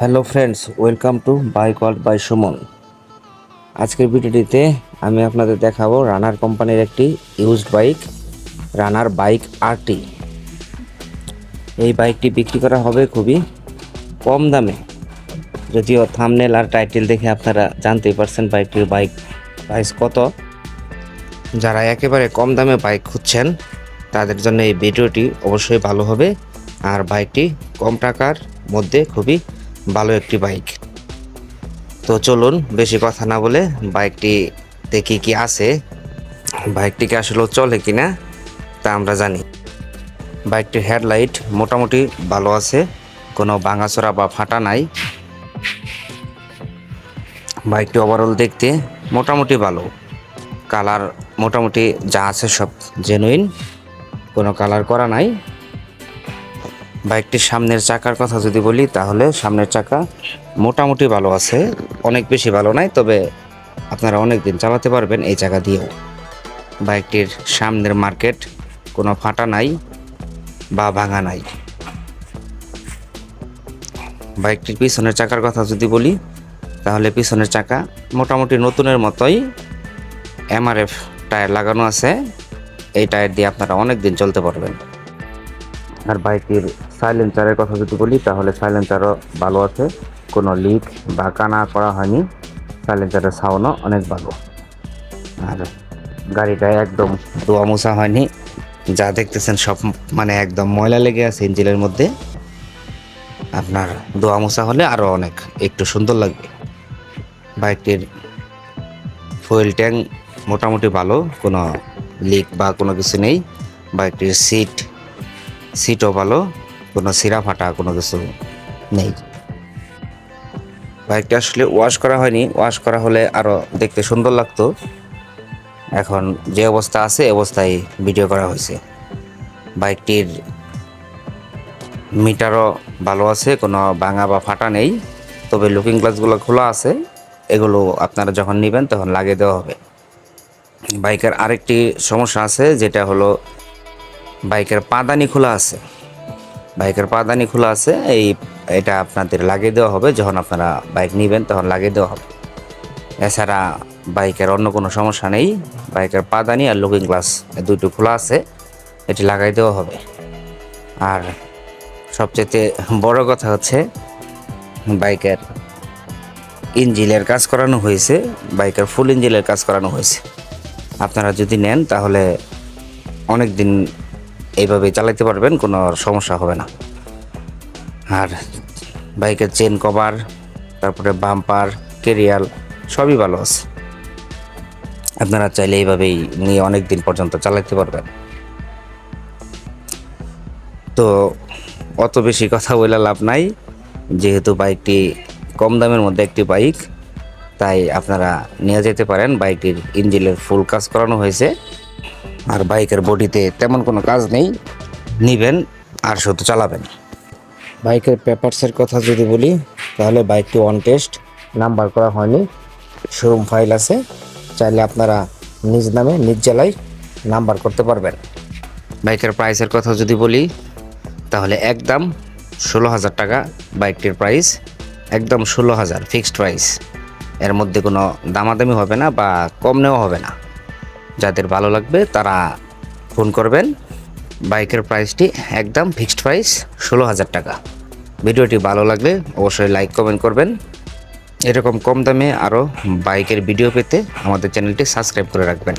Hello friends welcome to bike world by Suman আজকের ভিডিওটিতে আমি আপনাদের দেখাবো রানার কোম্পানির একটি used bike Runner bike R T বাইকটি বিক্রি করা হবে খুবই কম দামে। যদিও থামনেল আর টাইটেল দেখে আপনারা জানতেই পারছেন বাইকটির বাইক প্রাইস কত। যারা একেবারে কম দামে বাইক খুঁজছেন, তাদের জন্য এই ভিডিওটি অবশ্যই ভালো হবে। আর বাইকটি কম টাকার মধ্যে খুবই ভালো একটি বাইক। তো চলুন বেশি কথা না বলে বাইকটি দেখি কি আছে বাইকটিকে আসলে চলে কি না তা আমরা জানি। বাইকটির হেডলাইট মোটামুটি ভালো আছে, কোনো ভাঙাচোরা বা ফাটা নাই। বাইকটি ওভারঅল দেখতে মোটামুটি ভালো। কালার মোটামুটি যা আছে সব জেনুইন কোনো কালার করা নাই। বাইকটির সামনের চাকার কথা যদি বলি, তাহলে সামনের চাকা মোটামুটি ভালো আছে। অনেক বেশি ভালো নাই, তবে আপনারা অনেক দিন চালাতে পারবেন এই চাকা দিয়েও। বাইকটির সামনের মার্কেট কোনো ফাটা নাই বা ভাঙা নাই। বাইকটির পিছনের চাকার কথা যদি বলি, তাহলে পিছনের চাকা মোটামুটি নতুনের মতোই এমআরএফ টায়ার লাগানো আছে। এই টায়ার দিয়ে আপনারা অনেক দিন চলতে পারবেন। আর বাইকটির সাইলেন্সারের কথা যদি বলি, তাহলে সাইলেন্সারও ভালো আছে। কোনো লিক বা কানা করা হয়নি। সাইলেন্সারের সাউন্ডও অনেক ভালো। আর গাড়িটা একদম ধোয়া মোছা হয়নি। যা দেখতেছেন সব মানে একদম ময়লা লেগে আছে ইঞ্জিনের মধ্যে। আপনার দোয়া মোছা হলে আরও অনেক, একটু সুন্দর লাগবে। বাইকটির ফুয়েল ট্যাঙ্ক মোটামুটি ভালো, কোনো লিক বা কোনো কিছু নেই। বাইকটির সিট সিটও ভালো, কোনো সিরা ফাটা কোনো কিছু নেই। বাইকটা আসলে ওয়াশ করা হয়নি ওয়াশ করা হলে আরও দেখতে সুন্দর লাগতো। এখন যে অবস্থা আছে অবস্থায় ভিডিও করা হয়েছে। বাইকটির মিটারও ভালো আছে, কোনো ভাঙা বা ফাটা নেই। তবে লুকিং গ্লাসগুলো খোলা আছে, এগুলো আপনারা যখন নেবেন তখন লাগিয়ে দেওয়া হবে। বাইকের আরেকটি সমস্যা আছে, যেটা হলো বাইকের পাদানি খোলা আছে। বাইকের পাদানি খোলা আছে, এই, এটা আপনাদের লাগিয়ে দেওয়া হবে, যখন আপনারা বাইক নেবেন তখন লাগিয়ে দেওয়া হবে। এছাড়া বাইকের অন্য কোনো সমস্যা নেই, বাইকের পাদানি আর লুকিং গ্লাস দুটো খোলা আছে, এটি লাগাই দেওয়া হবে। আর সবচেয়ে বড় কথা হচ্ছে, বাইকের ইঞ্জিনের কাজ করানো হয়েছে, বাইকের ফুল ইঞ্জিনের কাজ করানো হয়েছে। আপনারা যদি নেন তাহলে অনেক দিন এইভাবে চালাতে পারবেন, কোনো সমস্যা হবে না। আর বাইকের চেন কভার, তারপরে বাম্পার, কেরিয়াল, সবই ভালো আছে। আপনারা চাইলে এইভাবেই নিয়ে অনেক দিন পর্যন্ত চালাতে পারবেন। তো অত বেশি কথা বলে লাভ নাই, যেহেতু বাইকটি কম দামের মধ্যে একটি বাইক, তাই আপনারা নিয়ে যেতে পারেন। বাইকটির ইঞ্জিনের ফুল কাজ করানো হয়েছে। আর বাইকের বডিতে তেমন কোনো কাজ নেই, নিবেন আর শুধু চালাবেন। বাইকের পেপারসের কথা যদি বলি, তাহলে বাইকটি অন টেস্ট, নাম্বার করা হয়নি, শোরুম ফাইল আছে, চাইলে আপনারা নিজ নামে, নিজ জেলায় নাম্বার করতে পারবেন। বাইকের প্রাইসের কথা যদি বলি, তাহলে একদম ষোলো হাজার টাকা, বাইকটির প্রাইস একদম ষোলো হাজার, ফিক্সড প্রাইস। এর মধ্যে কোনো দামাদামি হবে না বা কম নেওয়া হবে না। যাদের ভালো লাগবে তারা ফোন করবেন। বাইকের প্রাইসটি একদম ফিক্সড প্রাইস ষোলো হাজার টাকা। ভিডিওটি ভালো লাগলে অবশ্যই লাইক কমেন্ট করবেন। এরকম কম দামে আরও বাইকের ভিডিও পেতে আমাদের চ্যানেলটি সাবস্ক্রাইব করে রাখবেন।